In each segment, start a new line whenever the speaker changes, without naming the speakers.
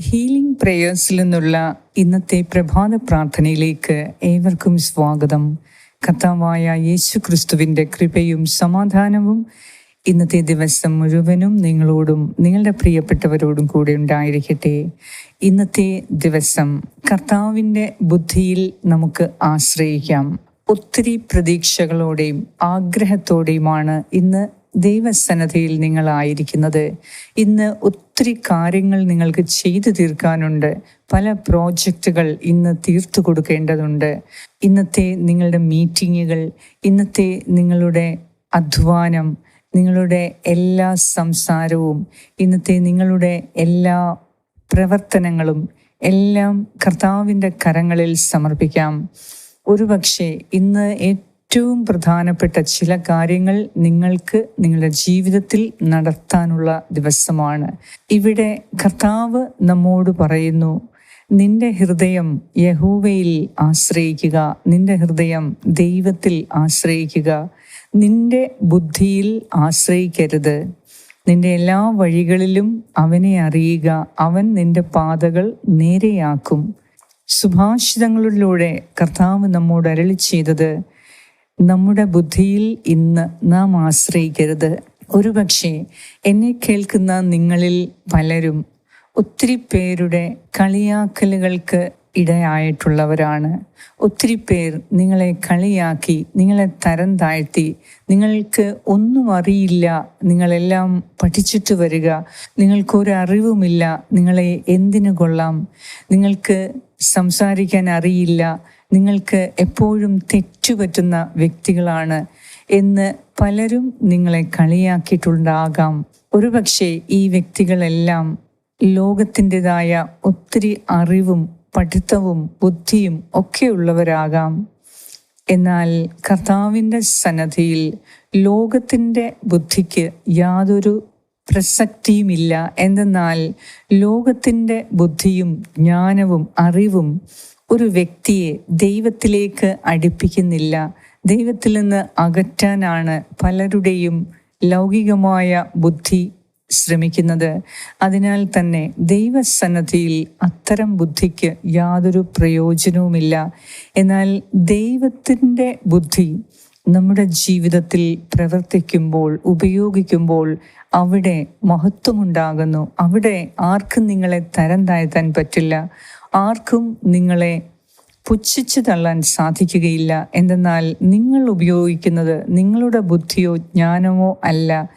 Healing പ്രേയേഴ്സിൽ നിന്നുള്ള ഇന്നത്തെ പ്രഭാത പ്രാർത്ഥനയിലേക്ക് ഏവർക്കും സ്വാഗതം. കർത്താവായ യേശു ക്രിസ്തുവിന്റെ കൃപയും സമാധാനവും ഇന്നത്തെ ദിവസം മുഴുവനും നിങ്ങളോടും നിങ്ങളുടെ പ്രിയപ്പെട്ടവരോടും കൂടെ ഉണ്ടായിരിക്കട്ടെ. ഇന്നത്തെ ദിവസം കർത്താവിന്റെ ബുദ്ധിയിൽ നമുക്ക് ആശ്രയിക്കാം. ഒത്തിരി പ്രതീക്ഷകളോടെയും ആഗ്രഹത്തോടെയുമാണ് ഇന്ന് ദൈവസന്നദ്ധയിൽ നിങ്ങളായിരിക്കുന്നത്. ഇന്ന് ഒത്തിരി കാര്യങ്ങൾ നിങ്ങൾക്ക് ചെയ്തു തീർക്കാനുണ്ട്. പല പ്രോജക്റ്റുകൾ ഇന്ന് തീർത്തു കൊടുക്കേണ്ടതുണ്ട്. ഇന്നത്തെ നിങ്ങളുടെ മീറ്റിങ്ങുകൾ ഇന്നത്തെ നിങ്ങളുടെ അധ്വാനം നിങ്ങളുടെ എല്ലാ സംസാരവും ഇന്നത്തെ നിങ്ങളുടെ എല്ലാ പ്രവർത്തനങ്ങളും എല്ലാം കർത്താവിന്റെ കരങ്ങളിൽ സമർപ്പിക്കാം. ഒരുപക്ഷെ ഇന്ന് ഏറ്റവും പ്രധാനപ്പെട്ട ചില കാര്യങ്ങൾ നിങ്ങൾക്ക് നിങ്ങളുടെ ജീവിതത്തിൽ നടത്താനുള്ള ദിവസമാണ്. ഇവിടെ കർത്താവ് നമ്മോട് പറയുന്നു നിന്റെ ഹൃദയം യഹൂവയിൽ ആശ്രയിക്കുക നിന്റെ ഹൃദയം ദൈവത്തിൽ ആശ്രയിക്കുക. നിന്റെ ബുദ്ധിയിൽ ആശ്രയിക്കരുത്. നിന്റെ എല്ലാ വഴികളിലും അവനെ അറിയുക. അവൻ നിന്റെ പാതകൾ നേരെയാക്കും. സുഭാഷിതങ്ങളിലൂടെ കർത്താവ് നമ്മോട് അരളി ചെയ്തത് നമ്മുടെ ബുദ്ധിയിൽ ഇന്ന് നാം ആശ്രയിക്കരുത്. ഒരുപക്ഷെ എന്നെ കേൾക്കുന്ന നിങ്ങളിൽ പലരും ഒത്തിരി പേരുടെ കളിയാക്കലുകൾക്ക് ഇടയായിട്ടുള്ളവരാണ്. ഒത്തിരി പേർ നിങ്ങളെ കളിയാക്കി നിങ്ങളെ തരം താഴ്ത്തി നിങ്ങൾക്ക് ഒന്നും അറിയില്ല നിങ്ങളെല്ലാം പഠിച്ചിട്ട് വരിക നിങ്ങൾക്കൊരറിവുമില്ല നിങ്ങളെ എന്തിനു കൊള്ളാം നിങ്ങൾക്ക് സംസാരിക്കാൻ അറിയില്ല നിങ്ങൾക്ക് എപ്പോഴും തെറ്റുപറ്റുന്ന വ്യക്തികളാണ് എന്ന് പലരും നിങ്ങളെ കളിയാക്കിയിട്ടുണ്ടാകാം. ഒരുപക്ഷെ ഈ വ്യക്തികളെല്ലാം ലോകത്തിന്റെതായ ഒത്തിരി അറിവും പഠിത്തവും ബുദ്ധിയും ഒക്കെയുള്ളവരാകാം എന്നാൽ കർത്താവിന്റെ സന്നദ്ധിയിൽ ലോകത്തിന്റെ ബുദ്ധിക്ക് യാതൊരു പ്രസക്തിയുമില്ല. എന്തെന്നാൽ ലോകത്തിന്റെ ബുദ്ധിയും ജ്ഞാനവും അറിവും ഒരു വ്യക്തിയെ ദൈവത്തിലേക്ക് അടുപ്പിക്കുന്നില്ല. ദൈവത്തിൽ നിന്ന് അകറ്റാനാണ് പലരുടെയും ലൗകികമായ ബുദ്ധി ശ്രമിക്കുന്നത്. അതിനാൽ തന്നെ ദൈവസന്നദ്ധിയിൽ അത്തരം ബുദ്ധിക്ക് യാതൊരു പ്രയോജനവുമില്ല. എന്നാൽ ദൈവത്തിന്റെ ബുദ്ധി നമ്മുടെ ജീവിതത്തിൽ പ്രവർത്തിക്കുമ്പോൾ ഉപയോഗിക്കുമ്പോൾ അവിടെ മഹത്വമുണ്ടാകുന്നു. അവിടെ ആർക്കും നിങ്ങളെ തരം താഴ്ത്താൻ പറ്റില്ല. ആർക്കും നിങ്ങളെ പുച്ഛിച്ചു തള്ളാൻ സാധിക്കുകയില്ല. എന്തെന്നാൽ നിങ്ങൾ ഉപയോഗിക്കുന്നത് നിങ്ങളുടെ ബുദ്ധിയോ ജ്ഞാനമോ അല്ല.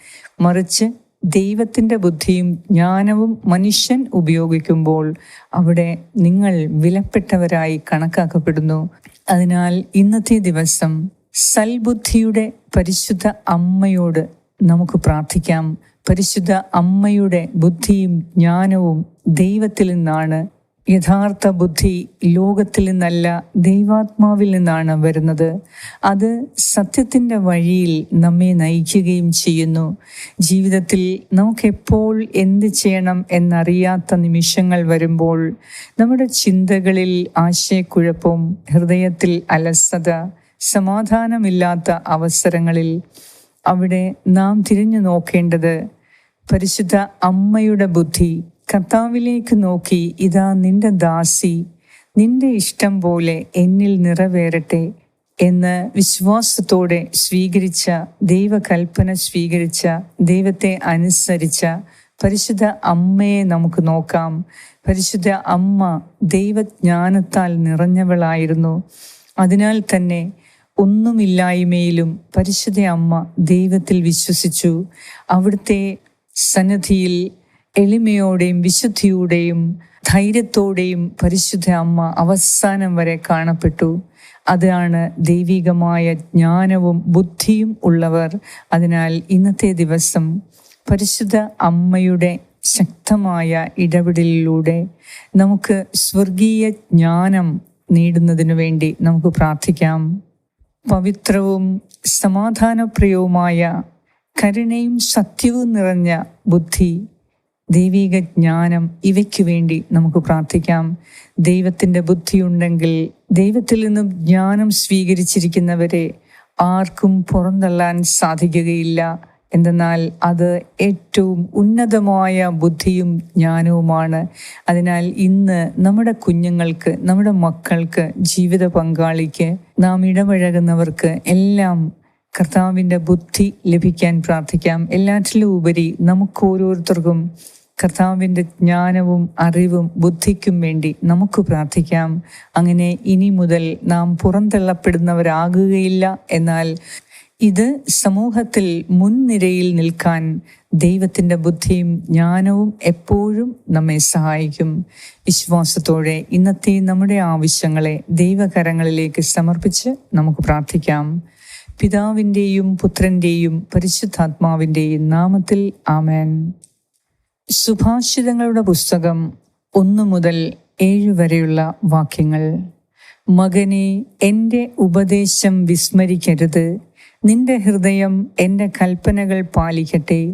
മറിച്ച് ദൈവത്തിന്റെ ബുദ്ധിയും ജ്ഞാനവും മനുഷ്യൻ ഉപയോഗിക്കുമ്പോൾ അവിടെ നിങ്ങൾ വിലപ്പെട്ടവരായി കണക്കാക്കപ്പെടുന്നു. അതിനാൽ ഇന്നത്തെ ദിവസം സൽബുദ്ധിയുടെ പരിശുദ്ധ അമ്മയോട് നമുക്ക് പ്രാർത്ഥിക്കാം. പരിശുദ്ധ അമ്മയുടെ ബുദ്ധിയും ജ്ഞാനവും ദൈവത്തിൽ നിന്നാണ്. യഥാർത്ഥ ബുദ്ധി ലോകത്തിൽ നിന്നല്ല ദൈവാത്മാവിൽ നിന്നാണ് വരുന്നത്. അത് സത്യത്തിന്റെ വഴിയിൽ നമ്മെ നയിക്കുകയും ചെയ്യുന്നു. ജീവിതത്തിൽ നമുക്കെപ്പോൾ എന്ത് ചെയ്യണം എന്നറിയാത്ത നിമിഷങ്ങൾ വരുമ്പോൾ നമ്മുടെ ചിന്തകളിൽ ആശയക്കുഴപ്പം ഹൃദയത്തിൽ അലസത സമാധാനമില്ലാത്ത അവസരങ്ങളിൽ അവിടെ നാം തിരിഞ്ഞു നോക്കേണ്ടത് പരിശുദ്ധ അമ്മയുടെ ബുദ്ധി കർത്താവിലേക്ക് നോക്കി ഇതാ നിന്റെ ദാസി നിന്റെ ഇഷ്ടം പോലെ എന്നിൽ നിറവേറട്ടെ എന്ന് വിശ്വാസത്തോടെ സ്വീകരിച്ച ദൈവകൽപ്പന സ്വീകരിച്ച ദൈവത്തെ അനുസരിച്ച പരിശുദ്ധ അമ്മയെ നമുക്ക് നോക്കാം. പരിശുദ്ധ അമ്മ ദൈവജ്ഞാനത്താൽ നിറഞ്ഞവളായിരുന്നു. അതിനാൽ തന്നെ ഒന്നുമില്ലായ്മയിലും പരിശുദ്ധ അമ്മ ദൈവത്തിൽ വിശ്വസിച്ചു. അവിടുത്തെ സന്നദ്ധിയിൽ എളിമയോടെയും വിശുദ്ധിയോടെയും ധൈര്യത്തോടെയും പരിശുദ്ധ അമ്മ അവസാനം വരെ കാണപ്പെട്ടു. അതാണ് ദൈവികമായ ജ്ഞാനവും ബുദ്ധിയും ഉള്ളവർ. അതിനാൽ ഇന്നത്തെ ദിവസം പരിശുദ്ധ അമ്മയുടെ ശക്തമായ ഇടപെടലിലൂടെ നമുക്ക് സ്വർഗീയ ജ്ഞാനം നേടുന്നതിനു വേണ്ടി നമുക്ക് പ്രാർത്ഥിക്കാം. പവിത്രവും സമാധാനപ്രിയവുമായ കരുണയും സത്യവും നിറഞ്ഞ ബുദ്ധി ദൈവിക ജ്ഞാനം ഇവയ്ക്കു വേണ്ടി നമുക്ക് പ്രാർത്ഥിക്കാം. ദൈവത്തിന്റെ ബുദ്ധിയുണ്ടെങ്കിൽ ദൈവത്തിൽ നിന്നും ജ്ഞാനം സ്വീകരിച്ചിരിക്കുന്നവരെ ആർക്കും പുറന്തള്ളാൻ സാധിക്കുകയില്ല. എന്തെന്നാൽ അത് ഏറ്റവും ഉന്നതമായ ബുദ്ധിയും ജ്ഞാനവുമാണ്. അതിനാൽ ഇന്ന് നമ്മുടെ കുഞ്ഞുങ്ങൾക്ക് നമ്മുടെ മക്കൾക്ക് ജീവിത പങ്കാളിക്ക് നാം ഇടപഴകുന്നവർക്ക് എല്ലാം കർത്താവിന്റെ ബുദ്ധി ലഭിക്കാൻ പ്രാർത്ഥിക്കാം. എല്ലാറ്റിലും ഉപരി നമുക്ക് ഓരോരുത്തർക്കും കർത്താവിന്റെ ജ്ഞാനവും അറിവും ബുദ്ധിക്കും വേണ്ടി നമുക്ക് പ്രാർത്ഥിക്കാം. അങ്ങനെ ഇനി മുതൽ നാം പുറന്തള്ളപ്പെടുന്നവരാകുകയില്ല. എന്നാൽ ഇത് സമൂഹത്തിൽ മുൻനിരയിൽ നിൽക്കാൻ ദൈവത്തിന്റെ ബുദ്ധിയും ജ്ഞാനവും എപ്പോഴും നമ്മെ സഹായിക്കും. വിശ്വാസത്തോടെ ഇന്നത്തെ നമ്മുടെ ആവശ്യങ്ങളെ ദൈവകരങ്ങളിലേക്ക് സമർപ്പിച്ച് നമുക്ക് പ്രാർത്ഥിക്കാം. പിതാവിന്റെയും പുത്രന്റെയും പരിശുദ്ധാത്മാവിന്റെയും നാമത്തിൽ ആമേൻ. സുഭാഷിതങ്ങളുടെ പുസ്തകം ഒന്നു മുതൽ ഏഴ് വരെയുള്ള വാക്യങ്ങൾ. മകനെ എന്റെ ഉപദേശം വിസ്മരിക്കരുത്. നിന്റെ ഹൃദയം എന്റെ കൽപ്പനകൾ പാലിക്കട്ടെ.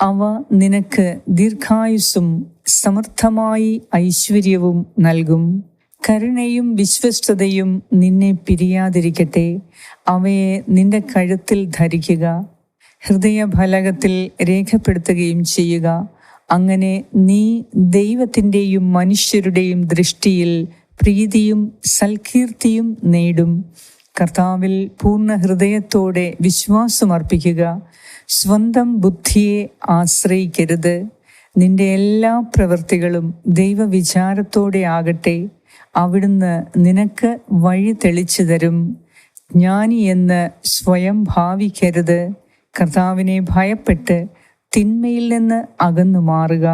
അവ നിനക്ക് ദീർഘായുസ്സും സമർത്ഥമായി ഐശ്വര്യവും നൽകും. കരുണയും വിശ്വസ്തതയും നിന്നെ പിരിയാതിരിക്കട്ടെ. അവയെ നിന്റെ കഴുത്തിൽ ധരിക്കുക. ഹൃദയഫലകത്തിൽ രേഖപ്പെടുത്തുകയും ചെയ്യുക. അങ്ങനെ നീ ദൈവത്തിന്റെയും മനുഷ്യരുടെയും ദൃഷ്ടിയിൽ പ്രീതിയും സൽകീർത്തിയും നേടും. കർത്താവിൽ പൂർണ ഹൃദയത്തോടെ വിശ്വാസമർപ്പിക്കുക. സ്വന്തം ബുദ്ധിയെ ആശ്രയിക്കരുത്. നിന്റെ എല്ലാ പ്രവൃത്തികളും ദൈവവിചാരത്തോടെ ആകട്ടെ. അവിടുന്ന് നിനക്ക് വഴി തെളിച്ചു തരും. ജ്ഞാനി എന്ന് സ്വയം ഭാവിക്കരുത്. കർത്താവിനെ ഭയപ്പെട്ട് തിന്മയിൽ നിന്ന് അകന്നു മാറുക.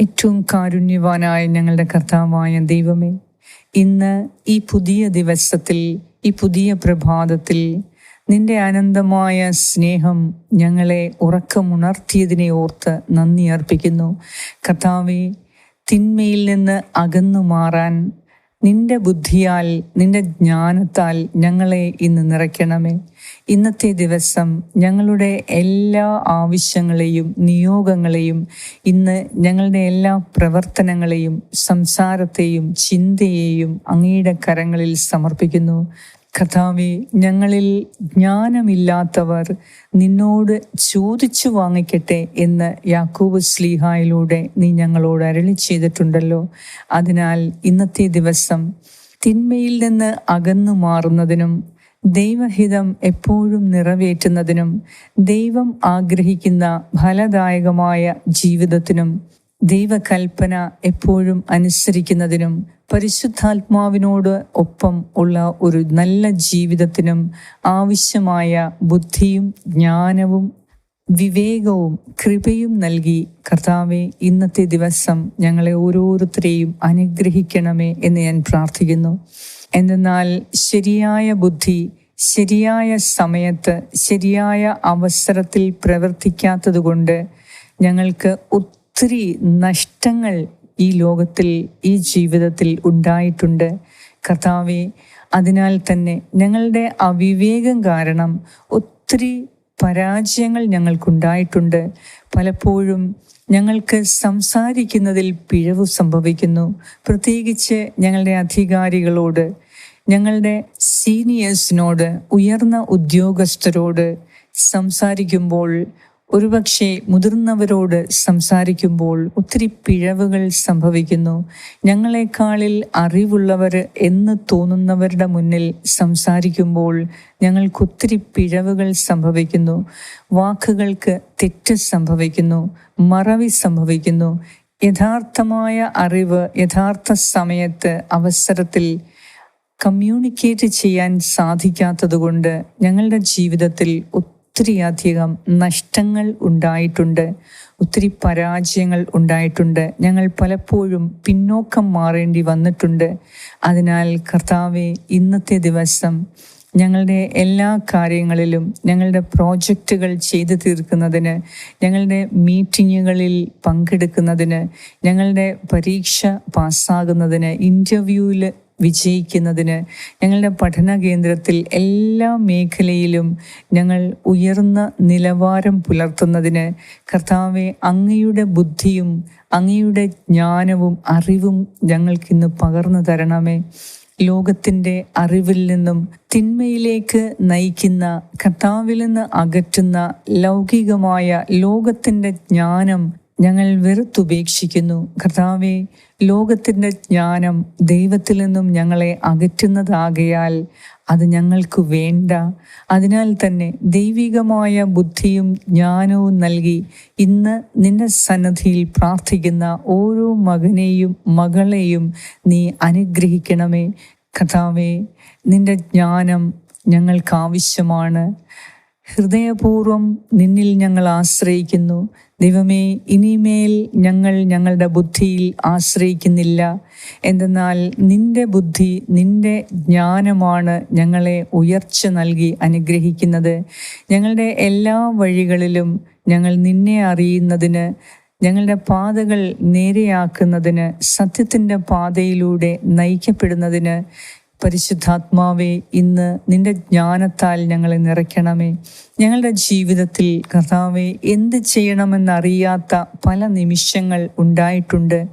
ഏറ്റവും കാരുണ്യവാനായ ഞങ്ങളുടെ കർത്താവായ ദൈവമേ ഇന്ന് ഈ പുതിയ ദിവസത്തിൽ ഈ പുതിയ പ്രഭാതത്തിൽ നിന്റെ അനന്തമായ സ്നേഹം ഞങ്ങളെ ഉറക്കമുണർത്തിയതിനെ ഓർത്ത് നന്ദി അർപ്പിക്കുന്നു. കർത്താവെ തിന്മയിൽ നിന്ന് അകന്നു മാറാൻ നിന്റെ ബുദ്ധിയാൽ നിന്റെ ജ്ഞാനത്താൽ ഞങ്ങളെ ഇന്ന് നിറയ്ക്കണമേ. ഇന്നത്തെ ദിവസം ഞങ്ങളുടെ എല്ലാ ആവശ്യങ്ങളെയും നിയോഗങ്ങളെയും ഇന്ന് ഞങ്ങളുടെ എല്ലാ പ്രവർത്തനങ്ങളെയും സംസാരത്തെയും ചിന്തയെയും അങ്ങയുടെ കരങ്ങളിൽ സമർപ്പിക്കുന്നു. കഥാവെ ഞങ്ങളിൽ ജ്ഞാനമില്ലാത്തവർ നിന്നോട് ചോദിച്ചു വാങ്ങിക്കട്ടെ എന്ന് യാക്കൂബ് സ്ലീഹായിലൂടെ നീ ഞങ്ങളോട് അരളി ചെയ്തിട്ടുണ്ടല്ലോ. അതിനാൽ ഇന്നത്തെ ദിവസം തിന്മയിൽ നിന്ന് അകന്നു മാറുന്നതിനും ദൈവഹിതം എപ്പോഴും നിറവേറ്റുന്നതിനും ദൈവം ആഗ്രഹിക്കുന്ന ഫലദായകമായ ജീവിതത്തിനും ദൈവകൽപ്പന എപ്പോഴും അനുസരിക്കുന്നതിനും പരിശുദ്ധാത്മാവിനോട് ഒപ്പം ഉള്ള ഒരു നല്ല ജീവിതത്തിനും ആവശ്യമായ ബുദ്ധിയും ജ്ഞാനവും വിവേകവും കൃപയും നൽകി കർത്താവെ ഇന്നത്തെ ദിവസം ഞങ്ങളെ ഓരോരുത്തരെയും അനുഗ്രഹിക്കണമേ എന്ന് ഞാൻ പ്രാർത്ഥിക്കുന്നു. എന്നാൽ ശരിയായ ബുദ്ധി ശരിയായ സമയത്ത് ശരിയായ അവസരത്തിൽ പ്രവർത്തിക്കാത്തതുകൊണ്ട് ഞങ്ങൾക്ക് ഒത്തിരി നഷ്ടങ്ങൾ ഈ ലോകത്തിൽ ഈ ജീവിതത്തിൽ ഉണ്ടായിട്ടുണ്ട്. കർത്താവെ അതിനാൽ തന്നെ ഞങ്ങളുടെ അവിവേകം കാരണം ഒത്തിരി പരാജയങ്ങൾ ഞങ്ങൾക്കുണ്ടായിട്ടുണ്ട്. പലപ്പോഴും ഞങ്ങൾക്ക് സംസാരിക്കുന്നതിൽ പിഴവ് സംഭവിക്കുന്നു. പ്രത്യേകിച്ച് ഞങ്ങളുടെ അധികാരികളോട് ഞങ്ങളുടെ സീനിയേഴ്സിനോട് ഉയർന്ന ഉദ്യോഗസ്ഥരോട് സംസാരിക്കുമ്പോൾ ഒരുപക്ഷെ മുതിർന്നവരോട് സംസാരിക്കുമ്പോൾ ഒത്തിരി പിഴവുകൾ സംഭവിക്കുന്നു. ഞങ്ങളെക്കാളിൽ അറിവുള്ളവർ എന്ന് തോന്നുന്നവരുടെ മുന്നിൽ സംസാരിക്കുമ്പോൾ ഞങ്ങൾക്കൊത്തിരി പിഴവുകൾ സംഭവിക്കുന്നു. വാക്കുകൾക്ക് തെറ്റ് സംഭവിക്കുന്നു. മറവി സംഭവിക്കുന്നു. യഥാർത്ഥമായ അറിവ് യഥാർത്ഥ സമയത്ത് അവസരത്തിൽ കമ്മ്യൂണിക്കേറ്റ് ചെയ്യാൻ സാധിക്കാത്തതുകൊണ്ട് ഞങ്ങളുടെ ജീവിതത്തിൽ ഒത്തിരിയധികം നഷ്ടങ്ങൾ ഉണ്ടായിട്ടുണ്ട്. ഒത്തിരി പരാജയങ്ങൾ ഉണ്ടായിട്ടുണ്ട്. ഞങ്ങൾ പലപ്പോഴും പിന്നോക്കം മാറേണ്ടി വന്നിട്ടുണ്ട്. അതിനാൽ കർത്താവെ ഇന്നത്തെ ദിവസം ഞങ്ങളുടെ എല്ലാ കാര്യങ്ങളിലും ഞങ്ങളുടെ പ്രോജക്റ്റുകൾ ചെയ്തു തീർക്കുന്നതിന് ഞങ്ങളുടെ മീറ്റിങ്ങുകളിൽ പങ്കെടുക്കുന്നതിന് ഞങ്ങളുടെ പരീക്ഷ പാസ്സാകുന്നതിന് ഇന്റർവ്യൂവിൽ വിജയിക്കുന്നതിന് ഞങ്ങളുടെ പഠന കേന്ദ്രത്തിൽ എല്ലാ മേഖലയിലും ഞങ്ങൾ ഉയർന്ന നിലവാരം പുലർത്തുന്നതിന് കർത്താവെ അങ്ങയുടെ ബുദ്ധിയും അങ്ങയുടെ ജ്ഞാനവും അറിവും ഞങ്ങൾക്കിന്ന് പകർന്നു തരണമേ. ലോകത്തിന്റെ അറിവിൽ നിന്നും തിന്മയിലേക്ക് നയിക്കുന്ന കർത്താവിൽ നിന്ന് അകറ്റുന്ന ലൗകികമായ ലോകത്തിന്റെ ജ്ഞാനം ഞങ്ങൾ വെറുത്തുപേക്ഷിക്കുന്നു. കർത്താവെ ലോകത്തിന്റെ ജ്ഞാനം ദൈവത്തിൽ നിന്നും ഞങ്ങളെ അകറ്റുന്നതാകയാൽ അത് ഞങ്ങൾക്ക് വേണ്ട. അതിനാൽ തന്നെ ദൈവികമായ ബുദ്ധിയും ജ്ഞാനവും നൽകി ഇന്ന് നിന്റെ സന്നദ്ധിയിൽ പ്രാർത്ഥിക്കുന്ന ഓരോ മകനെയും മകളെയും നീ അനുഗ്രഹിക്കണമേ. കഥാവേ നിന്റെ ജ്ഞാനം ഞങ്ങൾക്ക് ആവശ്യമാണ്. ഹൃദയപൂർവം നിന്നിൽ ഞങ്ങൾ ആശ്രയിക്കുന്നു. ദൈവമേ ഇനിമേൽ ഞങ്ങൾ ഞങ്ങളുടെ ബുദ്ധിയിൽ ആശ്രയിക്കുന്നില്ല. എന്തെന്നാൽ നിന്റെ ബുദ്ധി നിന്റെ ജ്ഞാനമാണ് ഞങ്ങളെ ഉയർച്ച നൽകി അനുഗ്രഹിക്കുന്നത്. ഞങ്ങളുടെ എല്ലാ വഴികളിലും ഞങ്ങൾ നിന്നെ അറിയുന്നതിന് ഞങ്ങളുടെ പാതകൾ നേരെയാക്കുന്നതിന് സത്യത്തിന്റെ പാതയിലൂടെ നയിക്കപ്പെടുന്നതിന് പരിശുദ്ധാത്മാവെ ഇന്ന് നിന്റെ ജ്ഞാനത്താൽ ഞങ്ങളെ നിറയ്ക്കണമേ. ഞങ്ങളുടെ ജീവിതത്തിൽ കർത്താവെ എന്ത് ചെയ്യണമെന്നറിയാത്ത പല നിമിഷങ്ങൾ ഉണ്ടായിട്ടുണ്ട്.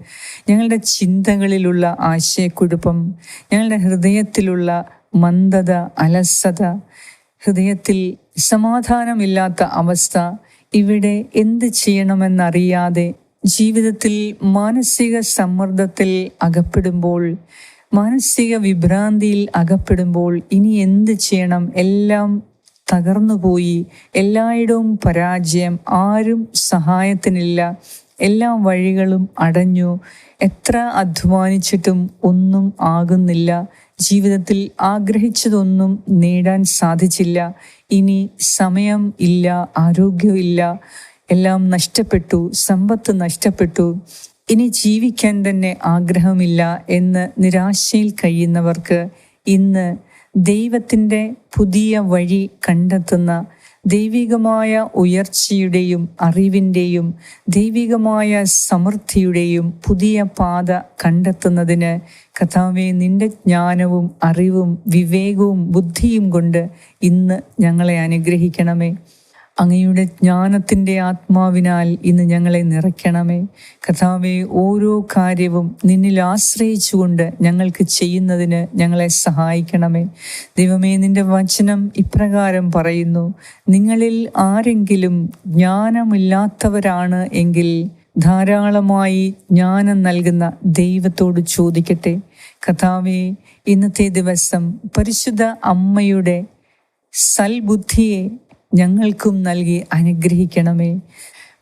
ഞങ്ങളുടെ ചിന്തകളിലുള്ള ആശയക്കുഴപ്പം ഞങ്ങളുടെ ഹൃദയത്തിലുള്ള മന്ദത അലസത ഹൃദയത്തിൽ സമാധാനമില്ലാത്ത അവസ്ഥ ഇവിടെ എന്ത് ചെയ്യണമെന്നറിയാതെ ജീവിതത്തിൽ മാനസിക സമ്മർദ്ദത്തിൽ അകപ്പെടുമ്പോൾ മാനസിക വിഭ്രാന്തിയിൽ അകപ്പെടുമ്പോൾ ഇനി എന്ത് ചെയ്യണം? എല്ലാം തകർന്നുപോയി എല്ലായിടവും പരാജയം. ആരും സഹായത്തിനില്ല. എല്ലാ വഴികളും അടഞ്ഞു. എത്ര അധ്വാനിച്ചിട്ടും ഒന്നും ആകുന്നില്ല. ജീവിതത്തിൽ ആഗ്രഹിച്ചതൊന്നും നേടാൻ സാധിച്ചില്ല. ഇനി സമയം ഇല്ല ആരോഗ്യമില്ല എല്ലാം നഷ്ടപ്പെട്ടു സമ്പത്ത് നഷ്ടപ്പെട്ടു. ഇനി ജീവിക്കാൻ തന്നെ ആഗ്രഹമില്ല എന്ന് നിരാശയിൽ കഴിയുന്നവർക്ക് ഇന്ന് ദൈവത്തിന്റെ പുതിയ വഴി കണ്ടെത്തുന്ന ദൈവികമായ ഉയർച്ചയുടെയും അറിവിന്റെയും ദൈവികമായ സമൃദ്ധിയുടെയും പുതിയ പാത കണ്ടെത്തുന്നതിന് കഥാവെ നിന്റെ ജ്ഞാനവും അറിവും വിവേകവും ബുദ്ധിയും കൊണ്ട് ഇന്ന് ഞങ്ങളെ അനുഗ്രഹിക്കണമേ. അങ്ങയുടെ ജ്ഞാനത്തിന്റെ ആത്മാവിനാൽ ഇന്ന് ഞങ്ങളെ നിറയ്ക്കണമേ. കഥാവെ ഓരോ കാര്യവും നിന്നിൽ ആശ്രയിച്ചുകൊണ്ട് ഞങ്ങൾക്ക് ചെയ്യുന്നതിന് ഞങ്ങളെ സഹായിക്കണമേ. ദൈവമേ നിന്റെ വചനം ഇപ്രകാരം പറയുന്നു നിങ്ങളിൽ ആരെങ്കിലും ജ്ഞാനമില്ലാത്തവരാണ് എങ്കിൽ ധാരാളമായി ജ്ഞാനം നൽകുന്ന ദൈവത്തോട് ചോദിക്കട്ടെ. കഥാവെ ഇന്നത്തെ ദിവസം പരിശുദ്ധ അമ്മയുടെ സൽബുദ്ധിയെ ഞങ്ങൾക്കും നൽകി അനുഗ്രഹിക്കണമേ.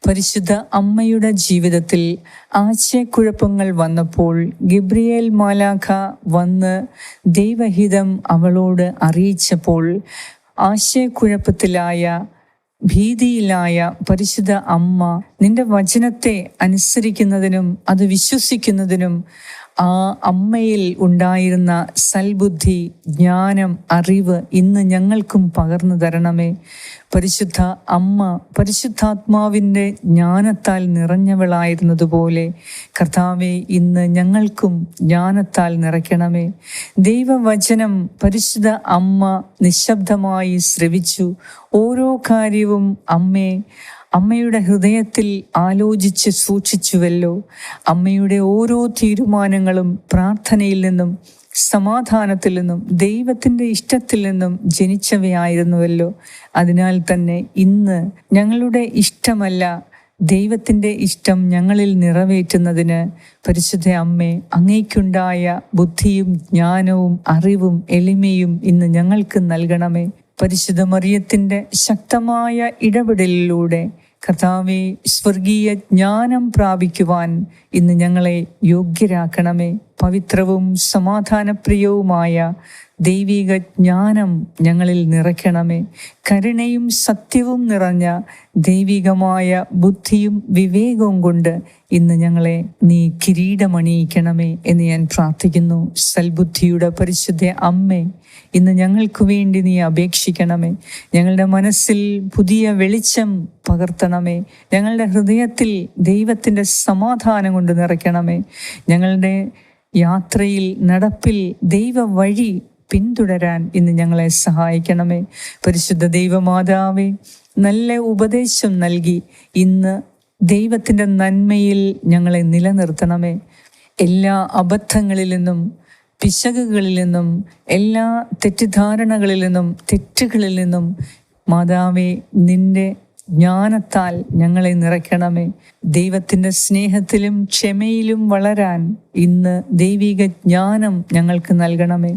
പരിശുദ്ധ അമ്മയുടെ ജീവിതത്തിൽ ആശയക്കുഴപ്പങ്ങൾ വന്നപ്പോൾ ഗിബ്രിയേൽ മാലാഖ വന്ന് ദൈവഹിതം അവളോട് അറിയിച്ചപ്പോൾ ആശയക്കുഴപ്പത്തിലായ ഭീതിയിലായ പരിശുദ്ധ അമ്മ നിന്റെ വചനത്തെ അനുസരിക്കുന്നതിനും അത് വിശ്വസിക്കുന്നതിനും ആ അമ്മയിൽ ഉണ്ടായിരുന്ന സൽബുദ്ധി ജ്ഞാനം അറിവ് ഇന്ന് ഞങ്ങൾക്കും പകർന്നു തരണമേ. പരിശുദ്ധ അമ്മ പരിശുദ്ധാത്മാവിന്റെ ജ്ഞാനത്താൽ നിറഞ്ഞവളായിരുന്നതുപോലെ കർത്താവെ ഇന്ന് ഞങ്ങൾക്കും ജ്ഞാനത്താൽ നിറയ്ക്കണമേ. ദൈവവചനം പരിശുദ്ധ അമ്മ നിശബ്ദമായി ശ്രവിച്ചു. ഓരോ കാര്യവും അമ്മേ അമ്മയുടെ ഹൃദയത്തിൽ ആലോചിച്ച് സൂക്ഷിച്ചുവല്ലോ. അമ്മയുടെ ഓരോ തീരുമാനങ്ങളും പ്രാർത്ഥനയിൽ നിന്നും സമാധാനത്തിൽ നിന്നും ദൈവത്തിന്റെ ഇഷ്ടത്തിൽ നിന്നും ജനിച്ചവയായിരുന്നുവല്ലോ. അതിനാൽ തന്നെ ഇന്ന് ഞങ്ങളുടെ ഇഷ്ടമല്ല ദൈവത്തിന്റെ ഇഷ്ടം ഞങ്ങളിൽ നിറവേറ്റുന്നതിന് പരിശുദ്ധ അമ്മേ അങ്ങേക്കുണ്ടായ ബുദ്ധിയും ജ്ഞാനവും അറിവും എളിമയും ഇന്ന് ഞങ്ങൾക്ക് നൽകണമേ. പരിശുദ്ധ മറിയത്തിന്റെ ശക്തമായ ഇടപെടലിലൂടെ കർത്താവെ സ്വർഗീയ ജ്ഞാനം പ്രാപിക്കുവാൻ ഇന്ന് ഞങ്ങളെ യോഗ്യരാക്കണമേ. പവിത്രവും സമാധാനപ്രിയവുമായ ദൈവിക ജ്ഞാനം ഞങ്ങളിൽ നിറയ്ക്കണമേ. കരുണയും സത്യവും നിറഞ്ഞ ദൈവികമായ ബുദ്ധിയും വിവേകവും കൊണ്ട് ഇന്ന് ഞങ്ങളെ നീ കിരീടമണിയിക്കണമേ എന്ന് ഞാൻ പ്രാർത്ഥിക്കുന്നു. സൽബുദ്ധിയുടെ പരിശുദ്ധ അമ്മേ ഇന്ന് ഞങ്ങൾക്ക് വേണ്ടി നീ അപേക്ഷിക്കണമേ. ഞങ്ങളുടെ മനസ്സിൽ പുതിയ വെളിച്ചം പകർത്തണമേ. ഞങ്ങളുടെ ഹൃദയത്തിൽ ദൈവത്തിന്റെ സമാധാനം കൊണ്ട് നിറയ്ക്കണമേ. ഞങ്ങളുടെ യാത്രയിൽ നടപ്പിൽ ദൈവ വഴി പിന്തുടരാൻ ഇന്ന് ഞങ്ങളെ സഹായിക്കണമേ. പരിശുദ്ധ ദൈവമാതാവേ നല്ല ഉപദേശം നൽകി ഇന്ന് ദൈവത്തിന്റെ നന്മയിൽ ഞങ്ങളെ നിലനിർത്തണമേ. എല്ലാ അബദ്ധങ്ങളിൽ നിന്നും പിശകുകളിൽ നിന്നും എല്ലാ തെറ്റിദ്ധാരണകളിൽ നിന്നും തെറ്റുകളിൽ നിന്നും മാതാവേ നിന്റെ ജ്ഞാനത്താൽ ഞങ്ങളെ നിറയ്ക്കണമേ. ദൈവത്തിന്റെ സ്നേഹത്തിലും ക്ഷമയിലും വളരാൻ ഇന്ന് ദൈവിക ജ്ഞാനം ഞങ്ങൾക്ക് നൽകണമേ.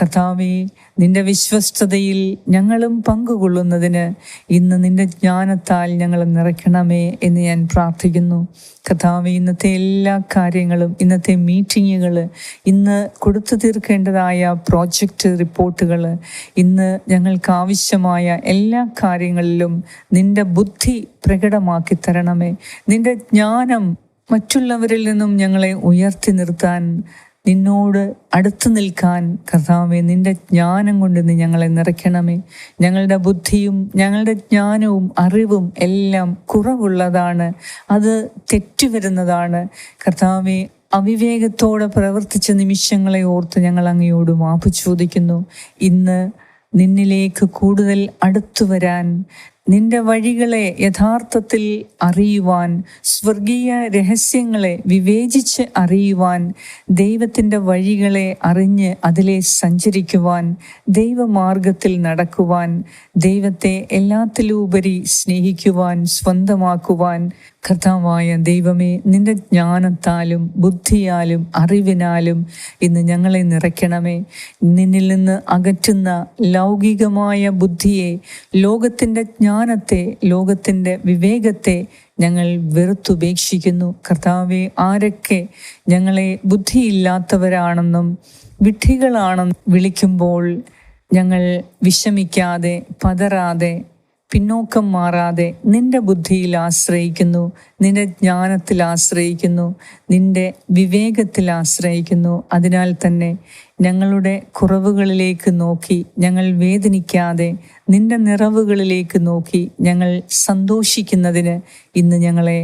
കർത്താവേ നിന്റെ വിശ്വസ്തതയിൽ ഞങ്ങളും പങ്കുകൊള്ളുന്നതിന് ഇന്ന് നിന്റെ ജ്ഞാനത്താൽ ഞങ്ങളെ നിറയ്ക്കണമേ എന്ന് ഞാൻ പ്രാർത്ഥിക്കുന്നു. കഥാവ് ഇന്നത്തെ എല്ലാ കാര്യങ്ങളും ഇന്നത്തെ മീറ്റിങ്ങുകൾ ഇന്ന് കൊടുത്തു തീർക്കേണ്ടതായ പ്രോജക്റ്റ് റിപ്പോർട്ടുകൾ ഇന്ന് ഞങ്ങൾക്ക് ആവശ്യമായ എല്ലാ കാര്യങ്ങളിലും നിന്റെ ബുദ്ധി പ്രകടമാക്കി തരണമേ. നിന്റെ ജ്ഞാനം മറ്റുള്ളവരിൽ നിന്നും ഞങ്ങളെ ഉയർത്തി നിർത്താൻ നിന്നോട് അടുത്തു നിൽക്കാൻ കർത്താവെ നിന്റെ ജ്ഞാനം കൊണ്ട് നീ ഞങ്ങളെ നിറയ്ക്കണമേ. ഞങ്ങളുടെ ബുദ്ധിയും ഞങ്ങളുടെ ജ്ഞാനവും അറിവും എല്ലാം കുറവുള്ളതാണ്. അത് തെറ്റുവരുന്നതാണ്. കർത്താവെ അവിവേകത്തോടെ പ്രവർത്തിച്ച നിമിഷങ്ങളെ ഓർത്ത് ഞങ്ങൾ അങ്ങയോട് മാപ്പ് ചോദിക്കുന്നു. ഇന്ന് നിന്നിലേക്ക് കൂടുതൽ അടുത്തു വരാൻ നിന്റെ വഴികളെ യഥാർത്ഥത്തിൽ അറിയുവാൻ സ്വർഗീയ രഹസ്യങ്ങളെ വിവേചിച്ച് അറിയുവാൻ ദൈവത്തിന്റെ വഴികളെ അറിഞ്ഞ് അതിലെ സഞ്ചരിക്കുവാൻ ദൈവമാർഗത്തിൽ നടക്കുവാൻ ദൈവത്തെ എല്ലാത്തിലുപരി സ്നേഹിക്കുവാൻ സ്വന്തമാക്കുവാൻ കർത്താവായ ദൈവമേ നിന്റെ ജ്ഞാനത്താലും ബുദ്ധിയാലും അറിവിനാലും ഇന്ന് ഞങ്ങളെ നിറയ്ക്കണമേ. നിന്നിൽ നിന്ന് അകറ്റുന്ന ലൗകികമായ ബുദ്ധിയെ ലോകത്തിന്റെ ജ്ഞാനത്തെ ലോകത്തിന്റെ വിവേകത്തെ ഞങ്ങൾ വെറുത്തുപേക്ഷിക്കുന്നു. കർത്താവെ ആരൊക്കെ ഞങ്ങളെ ബുദ്ധിയില്ലാത്തവരാണെന്നും വിഡ്ഢികളാണെന്നും വിളിക്കുമ്പോൾ ഞങ്ങൾ വിഷമിക്കാതെ പതറാതെ പിന്നോക്കം മാറാതെ നിന്റെ ബുദ്ധിയിൽ ആശ്രയിക്കുന്നു നിന്റെ ജ്ഞാനത്തിൽ ആശ്രയിക്കുന്നു നിന്റെ വിവേകത്തിൽ ആശ്രയിക്കുന്നു. അതിനാൽ തന്നെ ഞങ്ങളുടെ കുറവുകളിലേക്ക് നോക്കി ഞങ്ങൾ വേദനിക്കാതെ നിന്റെ നിറവുകളിലേക്ക് നോക്കി ഞങ്ങൾ സന്തോഷിക്കുന്നതിന് ഇന്ന് ഞങ്ങളെ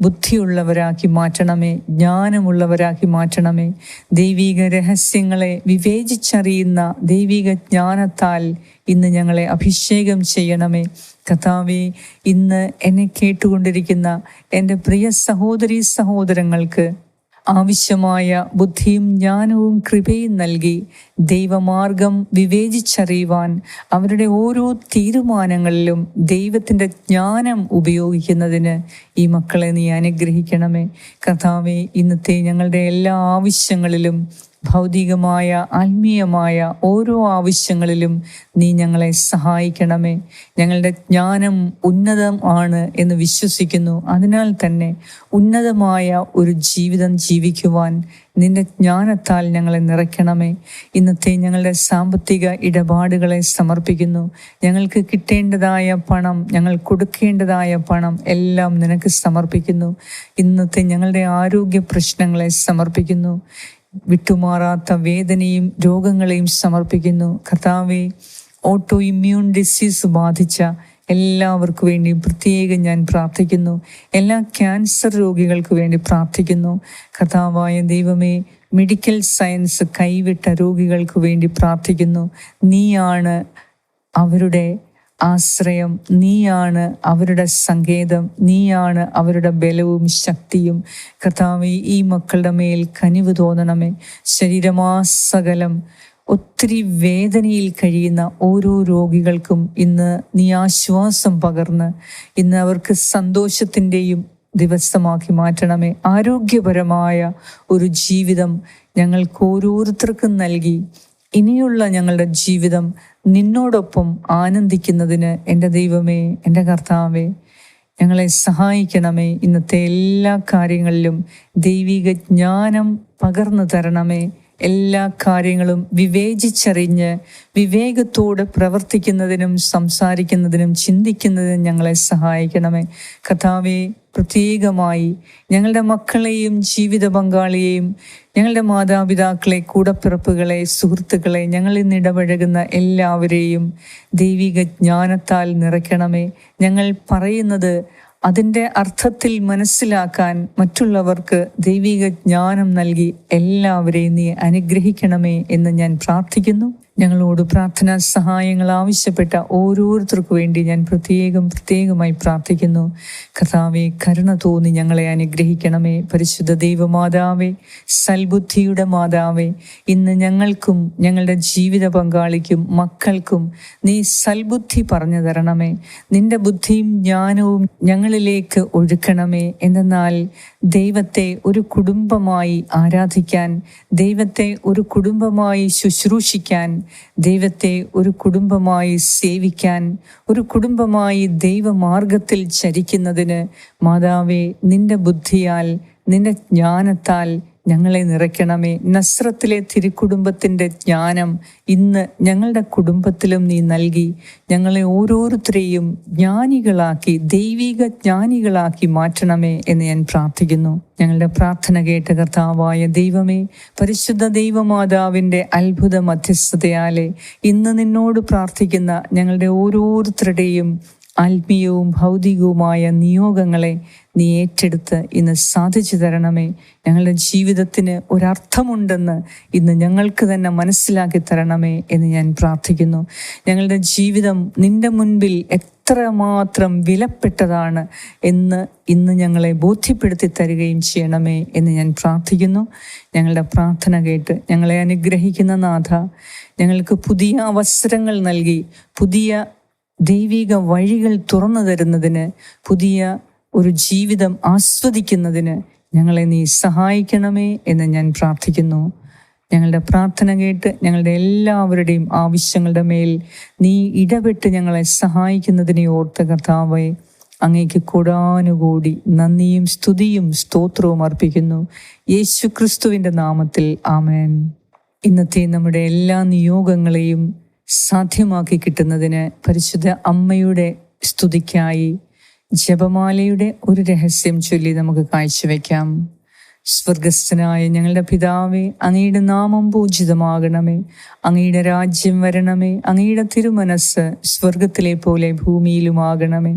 ബുദ്ധിയുള്ളവരാക്കി മാറ്റണമേ ജ്ഞാനമുള്ളവരാക്കി മാറ്റണമേ. ദൈവീക രഹസ്യങ്ങളെ വിവേചിച്ചറിയുന്ന ദൈവിക ജ്ഞാനത്താൽ ഇന്ന് ഞങ്ങളെ അഭിഷേകം ചെയ്യണമേ. കഥാവെ ഇന്ന് എന്നെ കേട്ടുകൊണ്ടിരിക്കുന്ന എന്റെ പ്രിയ സഹോദരി സഹോദരങ്ങൾക്ക് ആവശ്യമായ ബുദ്ധിയും ജ്ഞാനവും കൃപയും നൽകി ദൈവമാർഗം വിവേചിച്ചറിയുവാൻ അവരുടെ ഓരോ തീരുമാനങ്ങളിലും ദൈവത്തിന്റെ ജ്ഞാനം ഉപയോഗിക്കുന്നതിന് ഈ മക്കളെ നീ അനുഗ്രഹിക്കണമേ. കഥാവേ ഇന്നത്തെ ഞങ്ങളുടെ എല്ലാ ആവശ്യങ്ങളിലും ഭൗതികമായ ആത്മീയമായ ഓരോ ആവശ്യങ്ങളിലും നീ ഞങ്ങളെ സഹായിക്കണമേ. ഞങ്ങളുടെ ജ്ഞാനം ഉന്നതം ആണ് എന്ന് വിശ്വസിക്കുന്നു. അതിനാൽ തന്നെ ഉന്നതമായ ഒരു ജീവിതം ജീവിക്കുവാൻ നിന്റെ ജ്ഞാനത്താൽ ഞങ്ങളെ നിറയ്ക്കണമേ. ഇന്നത്തെ ഞങ്ങളുടെ സാമ്പത്തിക ഇടപാടുകളെ സമർപ്പിക്കുന്നു. ഞങ്ങൾക്ക് കിട്ടേണ്ടതായ പണം ഞങ്ങൾ കൊടുക്കേണ്ടതായ പണം എല്ലാം നിനക്ക് സമർപ്പിക്കുന്നു. ഇന്നത്തെ ഞങ്ങളുടെ ആരോഗ്യ പ്രശ്നങ്ങളെ സമർപ്പിക്കുന്നു. വിട്ടുമാറാത്ത വേദനയും രോഗങ്ങളെയും സമർപ്പിക്കുന്നു. കർത്താവെ ഓട്ടോ ഇമ്മ്യൂൺ ഡിസീസ് ബാധിച്ച എല്ലാവർക്കു വേണ്ടി പ്രത്യേകം ഞാൻ പ്രാർത്ഥിക്കുന്നു. എല്ലാ ക്യാൻസർ രോഗികൾക്ക് വേണ്ടി പ്രാർത്ഥിക്കുന്നു. കഥാവായ ദൈവമേ മെഡിക്കൽ സയൻസ് കൈവിട്ട രോഗികൾക്ക് വേണ്ടി പ്രാർത്ഥിക്കുന്നു. നീയാണ് അവരുടെ ആശ്രയം. നീയാണ് അവരുടെ സങ്കേതം. നീയാണ് അവരുടെ ബലവും ശക്തിയും. കർത്താവെ ഈ മക്കളുടെ മേൽ കനിവ് തോന്നണമേ. ശരീരമാസകലം ഒത്തിരി വേദനയിൽ കഴിയുന്ന ഓരോ രോഗികൾക്കും ഇന്ന് നീ ആശ്വാസം പകർന്ന് ഇന്ന് അവർക്ക് സന്തോഷത്തിന്റെയും ദിവസമാക്കി മാറ്റണമേ. ആരോഗ്യപരമായ ഒരു ജീവിതം ഞങ്ങൾക്ക് ഓരോരുത്തർക്കും നൽകി. ഇനിയുള്ള ഞങ്ങളുടെ ജീവിതം നിന്നോടൊപ്പം ആനന്ദിക്കുന്നതിന് എന്റെ ദൈവമേ എന്റെ കർത്താവേ ഞങ്ങളെ സഹായിക്കണമേ. ഇന്നത്തെ എല്ലാ കാര്യങ്ങളിലും ദൈവിക ജ്ഞാനം പകർന്നു തരണമേ. എല്ലാ കാര്യങ്ങളും വിവേചിച്ചറിഞ്ഞ് വിവേകത്തോടെ പ്രവർത്തിക്കുന്നതിനും സംസാരിക്കുന്നതിനും ചിന്തിക്കുന്നതിനും ഞങ്ങളെ സഹായിക്കണമേ. കഥാവെ പ്രത്യേകമായി ഞങ്ങളുടെ മക്കളെയും ജീവിത പങ്കാളിയെയും ഞങ്ങളുടെ മാതാപിതാക്കളെ കൂടപ്പിറപ്പുകളെ സുഹൃത്തുക്കളെ ഞങ്ങൾ ഇന്ന് ഇടപഴകുന്ന എല്ലാവരെയും ദൈവിക ജ്ഞാനത്താൽ നിറയ്ക്കണമേ. ഞങ്ങൾ പറയുന്നത് അതിന്റെ അർത്ഥത്തിൽ മനസ്സിലാക്കാൻ മറ്റുള്ളവർക്ക് ദൈവിക ജ്ഞാനം നൽകി എല്ലാവരെയും നീ അനുഗ്രഹിക്കണമേ എന്ന് ഞാൻ പ്രാർത്ഥിക്കുന്നു. ഞങ്ങളോട് പ്രാർത്ഥനാ സഹായങ്ങൾ ആവശ്യപ്പെട്ട ഓരോരുത്തർക്കു വേണ്ടി ഞാൻ പ്രത്യേകം പ്രത്യേകമായി പ്രാർത്ഥിക്കുന്നു. കർത്താവെ കരുണ തോന്നി ഞങ്ങളെ അനുഗ്രഹിക്കണമേ. പരിശുദ്ധ ദൈവമാതാവേ സൽബുദ്ധിയുടെ മാതാവേ ഇന്ന് ഞങ്ങൾക്കും ഞങ്ങളുടെ ജീവിത പങ്കാളിക്കും മക്കൾക്കും നീ സൽബുദ്ധി പറഞ്ഞു തരണമേ. നിന്റെ ബുദ്ധിയും ജ്ഞാനവും ഞങ്ങളിലേക്ക് ഒഴുക്കണമേ. എന്നാൽ ദൈവത്തെ ഒരു കുടുംബമായി ആരാധിക്കാൻ ദൈവത്തെ ഒരു കുടുംബമായി ശുശ്രൂഷിക്കാൻ ദൈവത്തെ ഒരു കുടുംബമായി സേവിക്കാൻ ഒരു കുടുംബമായി ദൈവമാർഗത്തിൽ ചരിക്കുന്നതിന് മാതാവേ നിന്റെ ബുദ്ധിയാൽ നിന്റെ ജ്ഞാനത്താൽ ഞങ്ങളെ നിറയ്ക്കണമേ. നസ്രത്തിലെ തിരുക്കുടുംബത്തിന്റെ ജ്ഞാനം ഇന്ന് ഞങ്ങളുടെ കുടുംബത്തിലും നീ നൽകി. ഞങ്ങളെ ഓരോരുത്തരെയും ജ്ഞാനികളാക്കി ദൈവിക ജ്ഞാനികളാക്കി മാറ്റണമേ എന്ന് ഞാൻ പ്രാർത്ഥിക്കുന്നു. ഞങ്ങളുടെ പ്രാർത്ഥന കേട്ട കർത്താവായ ദൈവമേ പരിശുദ്ധ ദൈവമാതാവിന്റെ അത്ഭുത മധ്യസ്ഥതയാലെ ഇന്ന് നിന്നോട് പ്രാർത്ഥിക്കുന്ന ഞങ്ങളുടെ ഓരോരുത്തരുടെയും ആത്മീയവും ഭൗതികവുമായ നിയോഗങ്ങളെ നീ ഏറ്റെടുത്ത് ഇന്ന് സാധിച്ചു തരണമേ. ഞങ്ങളുടെ ജീവിതത്തിന് ഒരർത്ഥമുണ്ടെന്ന് ഇന്ന് ഞങ്ങൾക്ക് തന്നെ മനസ്സിലാക്കി തരണമേ എന്ന് ഞാൻ പ്രാർത്ഥിക്കുന്നു. ഞങ്ങളുടെ ജീവിതം നിന്റെ മുൻപിൽ എത്രമാത്രം വിലപ്പെട്ടതാണ് എന്ന് ഇന്ന് ഞങ്ങളെ ബോധ്യപ്പെടുത്തി തരികയും ചെയ്യണമേ എന്ന് ഞാൻ പ്രാർത്ഥിക്കുന്നു. ഞങ്ങളുടെ പ്രാർത്ഥന കേട്ട് ഞങ്ങളെ അനുഗ്രഹിക്കുന്ന നാഥ ഞങ്ങൾക്ക് പുതിയ അവസരങ്ങൾ നൽകി പുതിയ ദൈവിക വഴികൾ തുറന്നു തരുന്നതിന് പുതിയ ഒരു ജീവിതം ആസ്വദിക്കുന്നതിന് ഞങ്ങളെ നീ സഹായിക്കണമേ എന്ന് ഞാൻ പ്രാർത്ഥിക്കുന്നു. ഞങ്ങളുടെ പ്രാർത്ഥന കേട്ട് ഞങ്ങളുടെ എല്ലാവരുടെയും ആവശ്യങ്ങളുടെ മേൽ നീ ഇടപെട്ട് ഞങ്ങളെ സഹായിക്കുന്നതിനെ ഓർത്ത കർത്താവെ അങ്ങേക്ക് കൂടാനുകൂടി നന്ദിയും സ്തുതിയും സ്തോത്രവും അർപ്പിക്കുന്നു. യേശു ക്രിസ്തുവിന്റെ നാമത്തിൽ ആമേൻ. ഇന്നത്തെ നമ്മുടെ എല്ലാ നിയോഗങ്ങളെയും സാധ്യമാക്കി കിട്ടുന്നതിന് പരിശുദ്ധ അമ്മയുടെ സ്തുതിക്കായി ജപമാലയുടെ ഒരു രഹസ്യം ചൊല്ലി നമുക്ക് കാഴ്ചവെക്കാം. സ്വർഗസ്ഥനായ ഞങ്ങളുടെ പിതാവേ അങ്ങയുടെ നാമം പൂജിതമാകണമേ. അങ്ങയുടെ രാജ്യം വരണമേ. അങ്ങയുടെ തിരുമനസ് സ്വർഗത്തിലെ പോലെ ഭൂമിയിലുമാകണമേ.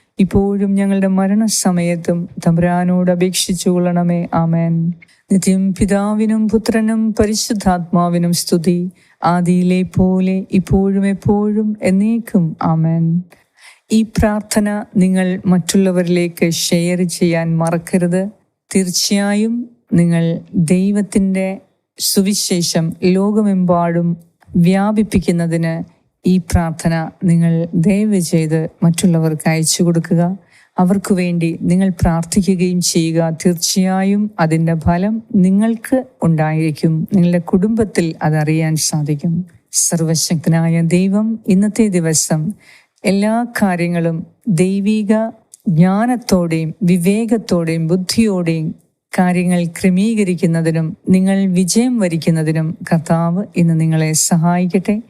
ഇപ്പോഴും ഞങ്ങളുടെ മരണസമയത്തും തമ്പുരാനോട് അപേക്ഷിച്ചു കൊള്ളണമേ. ആമേൻ. നിത്യം പിതാവിനും പുത്രനും പരിശുദ്ധാത്മാവിനും സ്തുതി. ആദിയിലെ പോലെ ഇപ്പോഴും എപ്പോഴും എന്നേക്കും. ആമേൻ. ഈ പ്രാർത്ഥന നിങ്ങൾ മറ്റുള്ളവരിലേക്ക് ഷെയർ ചെയ്യാൻ മറക്കരുത്. തീർച്ചയായും നിങ്ങൾ ദൈവത്തിന്റെ സുവിശേഷം ലോകമെമ്പാടും വ്യാപിപ്പിക്കുന്നതിന് ഈ പ്രാർത്ഥന നിങ്ങൾ ദയവ് ചെയ്ത് മറ്റുള്ളവർക്ക് അയച്ചു കൊടുക്കുക. അവർക്ക് വേണ്ടി നിങ്ങൾ പ്രാർത്ഥിക്കുകയും ചെയ്യുക. തീർച്ചയായും അതിന്റെ ഫലം നിങ്ങൾക്ക് ഉണ്ടായിരിക്കും. നിങ്ങളുടെ കുടുംബത്തിൽ അതറിയാൻ സാധിക്കും. സർവശക്തനായ ദൈവം ഇന്നത്തെ ദിവസം എല്ലാ കാര്യങ്ങളും ദൈവിക ജ്ഞാനത്തോടെയും വിവേകത്തോടെയും ബുദ്ധിയോടെയും കാര്യങ്ങൾ ക്രമീകരിക്കുന്നതിനും നിങ്ങൾ വിജയം വരിക്കുന്നതിനും കർത്താവ് ഇന്ന് നിങ്ങളെ സഹായിക്കട്ടെ.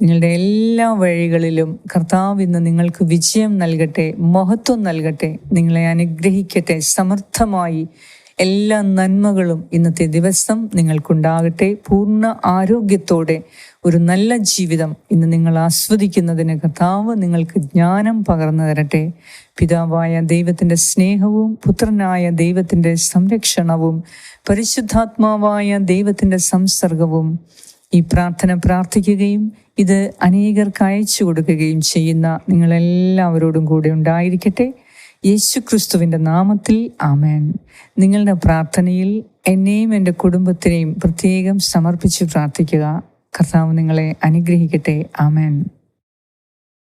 നിങ്ങളുടെ എല്ലാ വഴികളിലും കർത്താവ് ഇന്ന് നിങ്ങൾക്ക് വിജയം നൽകട്ടെ മഹത്വം നൽകട്ടെ നിങ്ങളെ അനുഗ്രഹിക്കട്ടെ സമർത്ഥമായി എല്ലാ നന്മകളും ഇന്നത്തെ ദിവസം നിങ്ങൾക്കുണ്ടാകട്ടെ. പൂർണ ആരോഗ്യത്തോടെ ഒരു നല്ല ജീവിതം ഇന്ന് നിങ്ങൾ ആസ്വദിക്കുന്നതിന് കർത്താവ് നിങ്ങൾക്ക് ജ്ഞാനം പകർന്നു തരട്ടെ. പിതാവായ ദൈവത്തിന്റെ സ്നേഹവും പുത്രനായ ദൈവത്തിന്റെ സംരക്ഷണവും പരിശുദ്ധാത്മാവായ ദൈവത്തിന്റെ സംസർഗവും ഈ പ്രാർത്ഥന പ്രാർത്ഥിക്കുകയും ഇത് അനേകർക്ക് അയച്ചു കൊടുക്കുകയും ചെയ്യുന്ന നിങ്ങളെല്ലാവരോടും കൂടെ ഉണ്ടായിരിക്കട്ടെ. യേശു ക്രിസ്തുവിന്റെ നാമത്തിൽ ആമേൻ. നിങ്ങളുടെ പ്രാർത്ഥനയിൽ എന്നെയും എന്റെ കുടുംബത്തിനെയും പ്രത്യേകം സമർപ്പിച്ച് പ്രാർത്ഥിക്കുക. കർത്താവ് നിങ്ങളെ അനുഗ്രഹിക്കട്ടെ. ആമേൻ.